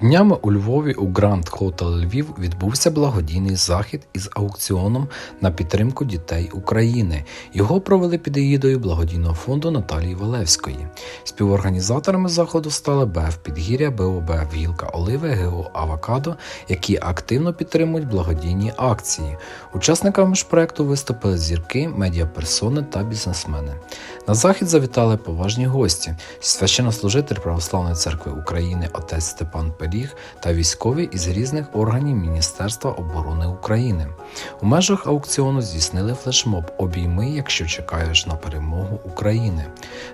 Днями у Львові у Гранд Хотел Львів відбувся благодійний захід із аукціоном на підтримку дітей України. Його провели під егідою благодійного фонду Наталії Валевської. Співорганізаторами заходу стали БФ Підгір'я, БОБ Вілка Оливи, ГО Авокадо, які активно підтримують благодійні акції. Учасниками ж проекту виступили зірки, медіаперсони та бізнесмени. На захід завітали поважні гості: священнослужитель Православної церкви України отець Степан Пеліг та військові із різних органів Міністерства оборони України. У межах аукціону здійснили флешмоб Обійми, якщо чекаєш на перемогу України.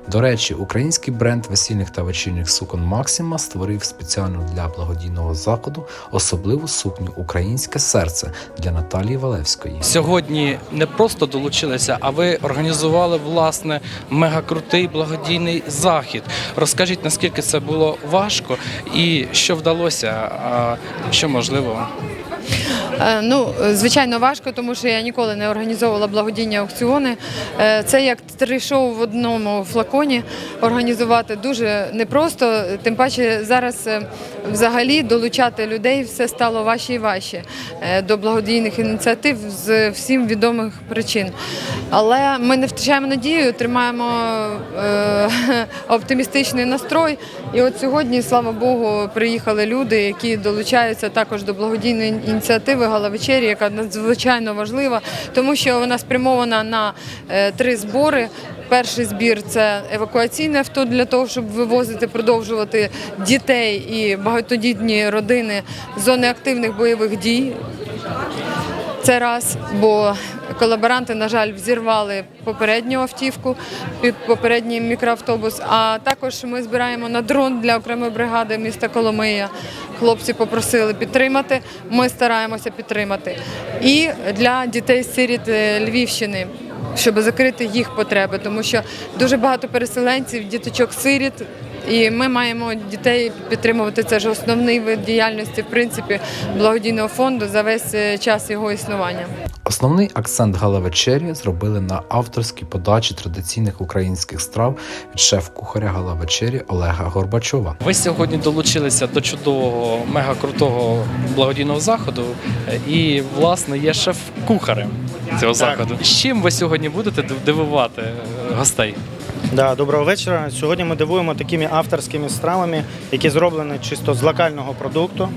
До речі, український бренд весільних та вечірніх сукон Максима створив спеціально для благодійного заходу особливу сукню Українське серце для Наталії Валевської. Сьогодні не просто долучилися, а ви організували власне мегакрутий благодійний захід. Розкажіть, наскільки це було важко і що вдалося, а що можливо. Е, Ну, звичайно, важко, тому що я ніколи не організовувала благодійні аукціони. Е, Це як три шоу в одному флаконі організувати дуже непросто. Тим паче зараз е, взагалі долучати людей все стало важче і важче до благодійних ініціатив з всім відомих причин. Але ми не втрачаємо надію, тримаємо оптимістичний настрой. І от сьогодні, слава Богу, приїхали люди, які долучаються також до благодійної ініціативи Гала вечері, яка надзвичайно важлива, тому що вона спрямована на е, три збори. Перший збір це евакуаційне авто для того, щоб вивозити, продовжувати дітей і багатодітні родини з зони активних бойових дій. Це раз, бо колаборанти, на жаль, взірвали попередню автівку, попередній мікроавтобус. А також ми збираємо на дрон для окремої бригади міста Коломия. Хлопці попросили підтримати. Ми стараємося підтримати. І для дітей-сиріт е, Львівщини. Щоб закрити їх потреби, тому що дуже багато переселенців, діточок-сиріт, і ми маємо дітей підтримувати. Це ж основний вид діяльності, в принципі, благодійного фонду за весь е, час його існування. Основний акцент галавечері зробили на авторській подачі традиційних українських страв від шеф-кухаря галавечері Олега Горбачова. Ви сьогодні долучилися до чудового мегакрутого благодійного заходу е, і, власне, є шеф-кухарем цього заходу. З чим ви сьогодні будете дивувати е, гостей? Да, доброго вечора. Сьогодні ми дивуємо такими авторськими стравами, які зроблені чисто з локального продукту.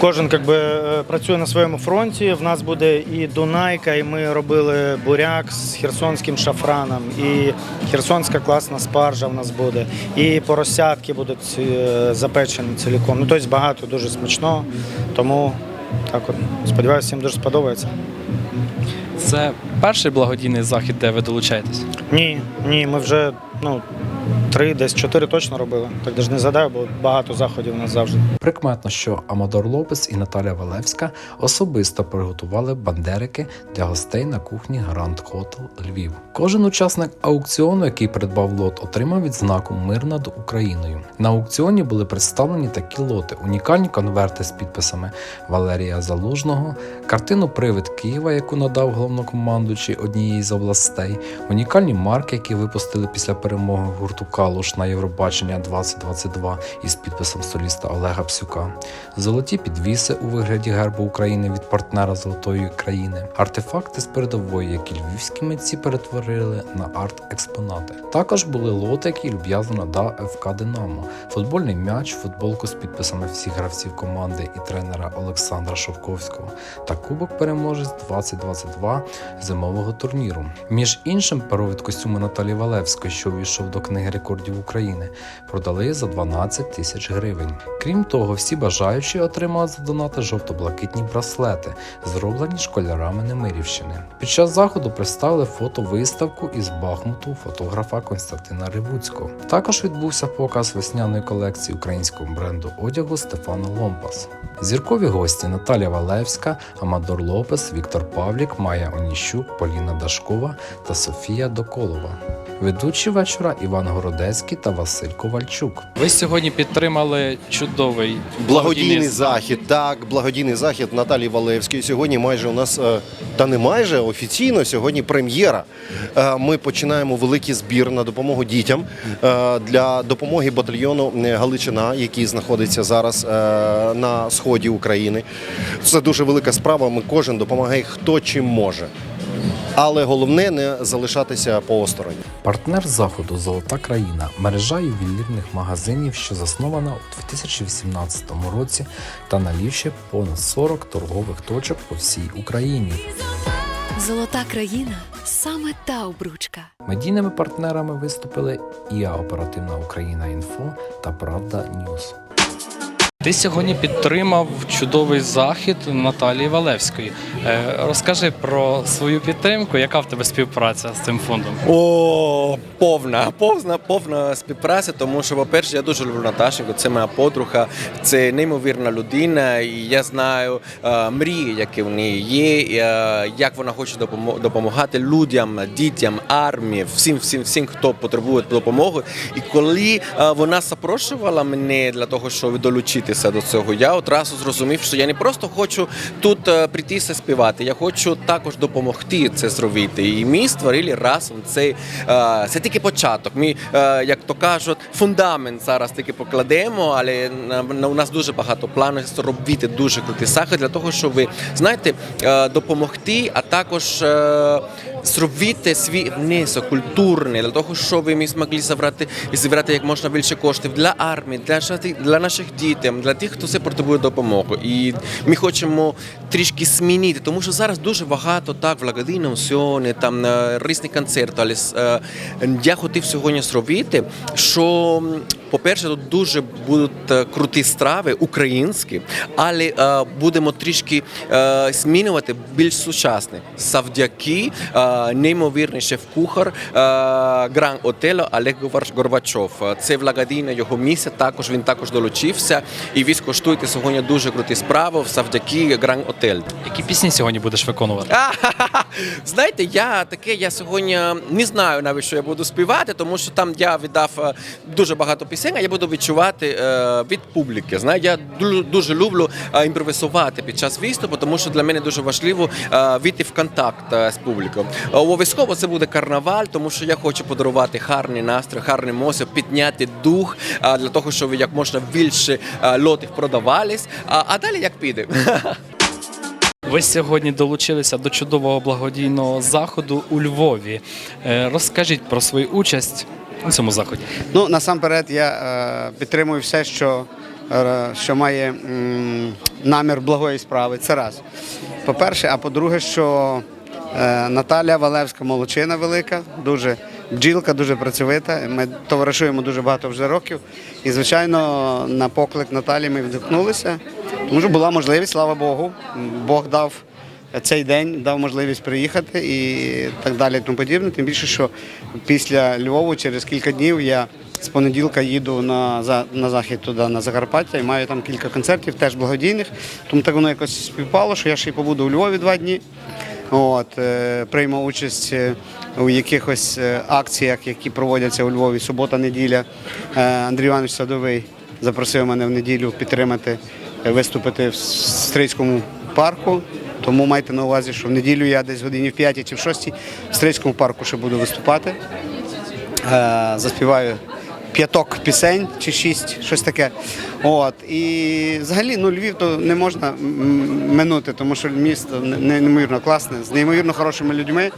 Кожен как би, е, працює на своєму фронті. В нас буде і Дунайка, і ми робили буряк з херсонським шафраном, і херсонська класна спаржа в нас буде, і поросятки будуть е, запечені ціліком. Ну, тобто багато дуже смачного. Тому так от, сподіваюся, всім дуже сподобається. Це перший благодійний захід, де ви долучаєтесь? Ні, ні, ми вже ну, три, десь чотири точно робили. Так навіть не згадаю, бо багато заходів у нас завжди. Прикметно, що Амадор Лопес і Наталя Валевська особисто приготували бандерики для гостей на кухні Гранд Хотел Львів. Кожен учасник аукціону, який придбав лот, отримав відзнаку Мир над Україною. На аукціоні були представлені такі лоти: унікальні конверти з підписами Валерія Залужного, картину Привид Києва, яку надав головнокомандуючий однієї з областей, унікальні марки, які випустили після перемоги гурту Калуш на Євробачення 2022 із підписом соліста Олега Псюка, золоті підвіси у вигляді гербу України від партнера Золотої країни, артефакти з передової, які львівські митці перетворили на арт-експонати. Також були лоти, які люб'язно надав ФК Динамо, футбольний м'яч, футболку з підписами всіх гравців команди і тренера Олександра Шовковського та Кубок переможець 2022 зимового турніру. Між іншим, перо від костюму Наталі Валевської, що увійшов до книги рекордів України, продали за 12 тисяч гривень. Крім того, всі бажаючі отримали за донати жовто-блакитні браслети, зроблені школярами Немирівщини. Під час заходу представили фотовиставку із Бахмуту фотографа Константина Ривуцького. Також відбувся показ весняної колекції українського бренду одягу Стефана Ломпас. Зіркові гості Наталя Валевська, Амадор Лопес, Віктор Павлік, Майя Оніщук, Поліна Дашкова та Софія Доколова. Ведучі вечора Іван Городецький та Василь Ковальчук. Ви сьогодні підтримали чудовий Благодійний захід, так, благодійний захід Наталії Валевської. Сьогодні майже у нас, е, та не майже офіційно, сьогодні прем'єра. Е, Ми починаємо великий збір на допомогу дітям е, для допомоги батальйону Галичина, який знаходиться зараз на сході України. Це дуже велика справа. Ми кожен допомагає хто чим може. Але головне не залишатися по осторонь. Партнер заходу Золота країна мережа ювелірних магазинів, що заснована у 2018 році та налічує понад 40 торгових точок по всій Україні. Золота країна саме та обручка. Медійними партнерами виступили ІА Оперативна Україна Інфо та Правда Ньюс. Ти сьогодні підтримав чудовий захід Наталії Валевської. Е, Розкажи про свою підтримку, яка в тебе співпраця з цим фондом? О, повна, повна, повна співпраця, тому що, по-перше, я дуже люблю Наташеньку, це моя подруга, це неймовірна людина, і я знаю е, мрії, які в неї є, е, як вона хоче допомагати людям, дітям, армії, всім, всім, всім, хто потребує допомоги. І коли вона запрошувала мене для того, щоб долучитися до цього, я одразу зрозумів, що я не просто хочу тут е, прийти співати, я хочу також допомогти це зробити. І ми створили разом цей е, це тільки початок. Ми, е, як то кажуть, фундамент зараз тільки покладемо, але у нас дуже багато планів зробити дуже крутий захід для того, щоб ви знаєте, допомогти, а також зробити свій внесок культурний для того, щоб ми змогли зібрати зібрати як можна більше коштів для армії, для для наших дітей, для тих, хто все потребує допомоги. І ми хочемо трішки змінити, тому що зараз дуже багато так благодійного сьогодні, там різні концерти. Але е, я хотів сьогодні зробити, що по-перше, тут дуже будуть е, круті страви українські, але е, будемо трішки змінювати більш сучасне завдяки неймовірний шеф-кухар е, Гран Отело Олег Горбач- Горбачов. Це благодійне його місце. Також він також долучився. І ви скуштуєте сьогодні дуже круті справи завдяки Гран Отель. Які пісні сьогодні будеш виконувати? Знаєте, я таке, я сьогодні не знаю навіть, що я буду співати, тому що там я віддав е, дуже багато пісень, а я буду відчувати е, від публіки. Знає, я ду- дуже люблю імпровізувати під час виступу, тому що для мене дуже важливо війти в контакт з публікою. Обов'язково це буде карнаваль, тому що я хочу подарувати гарний настрій, гарний емоцію, підняти дух для того, щоб як можна більше лотів продавались. А, далі як піде. Ви сьогодні долучилися до чудового благодійного заходу у Львові. Е, Розкажіть про свою участь у цьому заході. Ну, насамперед, я е, підтримую все, що, е, що має м, намір благої справи. Це раз. По-перше, а по-друге, що Наталя Валевська молодчина велика, дуже бджілка, дуже працьовита. Ми товаришуємо дуже багато вже років. І, звичайно, на поклик Наталі ми відгукнулися. Тому що була можливість, слава Богу. Бог дав цей день дав можливість приїхати і так далі, і тому подібне. Тим більше, що після Львову через кілька днів я з понеділка їду на, на захід туди, на Закарпаття, і маю там кілька концертів, теж благодійних. Тому так воно якось співпало, що я ще й побуду у Львові два дні. От, е, участь е, у якихось е, акціях, які проводяться у Львові субота-неділя. Андрій Іванович Садовий запросив мене в неділю підтримати, виступити в Стрийському парку. Тому майте на увазі, що в неділю я десь годині в 5 чи в 6 в Стрийському парку ще буду виступати. Заспіваю п'яток пісень чи шість, щось таке. От. І взагалі ну, Львів то не можна минути, тому що місто неймовірно класне, з неймовірно хорошими людьми,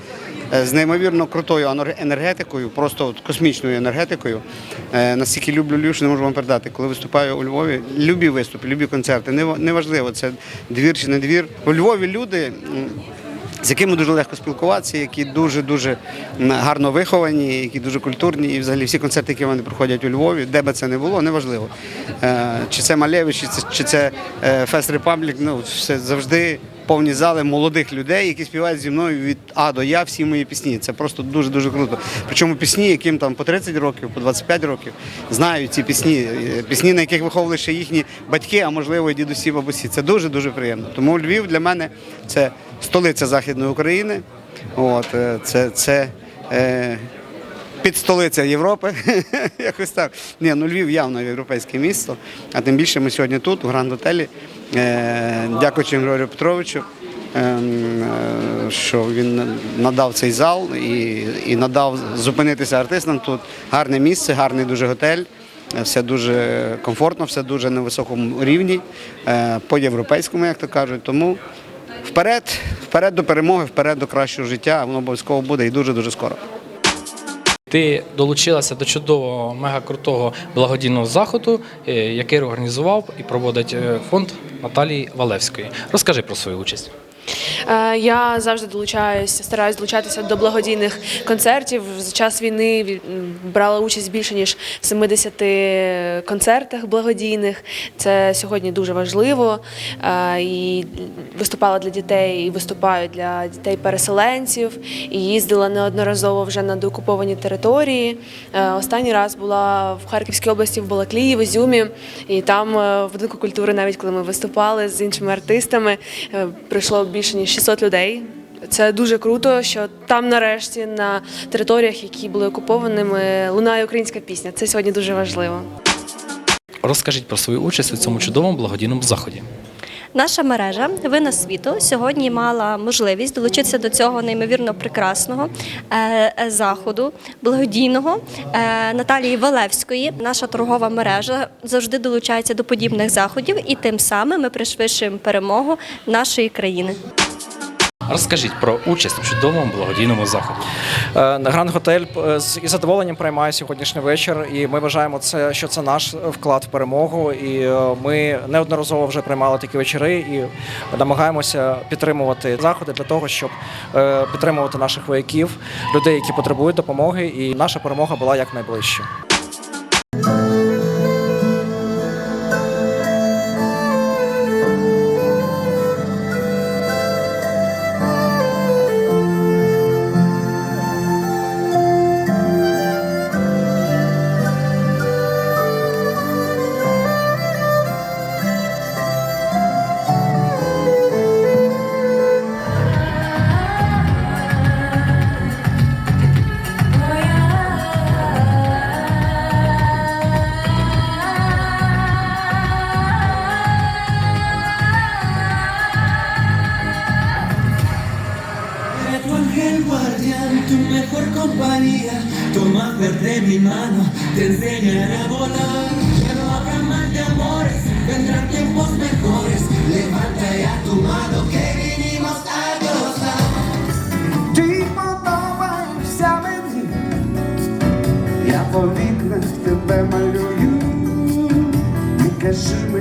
е, з неймовірно крутою енер- енергетикою, просто от космічною енергетикою. Е, Настільки люблю Львів, що не можу вам передати. Коли виступаю у Львові, любі виступи, любі концерти. Нева- Неважливо, це двір чи не двір. У Львові люди. З якими дуже легко спілкуватися, які дуже дуже гарно виховані, які дуже культурні. І взагалі всі концерти, які вони проходять у Львові, де би це не було, неважливо. Е, Чи це Малевич, чи це, чи це Фест Репаблік, ну все завжди повні зали молодих людей, які співають зі мною від А до Я всі мої пісні. Це просто дуже дуже круто. Причому пісні, яким там по 30 років, по 25 років, знають ці пісні, е, пісні, на яких виховували ще їхні батьки, а можливо і дідусі, бабусі. Це дуже дуже приємно. Тому Львів для мене це столиця Західної України. От е, це. це е, підстолиця Європи. Якось так. Ні, ну Львів явно європейське місто. А тим більше ми сьогодні тут, у Гранд-Отелі. Е, Дякуючи Григорію Петровичу, е, е, що він надав цей зал і, і надав зупинитися артистам тут. Гарне місце, гарний дуже готель. Все дуже комфортно, все дуже на високому рівні, е, по-європейському, як то кажуть. Тому вперед, вперед до перемоги, вперед до кращого життя. Воно обов'язково буде і дуже-дуже скоро. Ти долучилася до чудового мегакрутого благодійного заходу, е, який організував і проводить е, фонд Наталії Валевської. Розкажи про свою участь. Е, Я завжди долучаюся, стараюсь долучатися до благодійних концертів. За час війни брала участь більше ніж в 70 концертах благодійних. Це сьогодні дуже важливо. Е, І виступала для дітей, і виступаю для дітей-переселенців, і їздила неодноразово вже на деокуповані території. Е, Останній раз була в Харківській області в Балаклії, в Ізюмі, і там в будинку культури, навіть коли ми виступали з іншими артистами, прийшло більше ніж 600 людей. Це дуже круто, що там нарешті на територіях, які були окупованими, лунає українська пісня. Це сьогодні дуже важливо. Розкажіть про свою участь у цьому чудовому благодійному заході. Наша мережа Вина світу сьогодні мала можливість долучитися до цього неймовірно прекрасного е, е, заходу благодійного е, Наталії Валевської. Наша торгова мережа завжди долучається до подібних заходів, і тим самим ми пришвидшуємо перемогу нашої країни. Розкажіть про участь у чудовому благодійному заході. Е, Гранд Готель е, із задоволенням приймає сьогоднішній вечір, і ми вважаємо це, що це наш вклад в перемогу. І е, ми неодноразово вже приймали такі вечори і намагаємося підтримувати заходи для того, щоб підтримувати наших вояків, людей, які потребують допомоги, і наша перемога була якнайближче. По вікнах тебе малюю. Не кажи мені,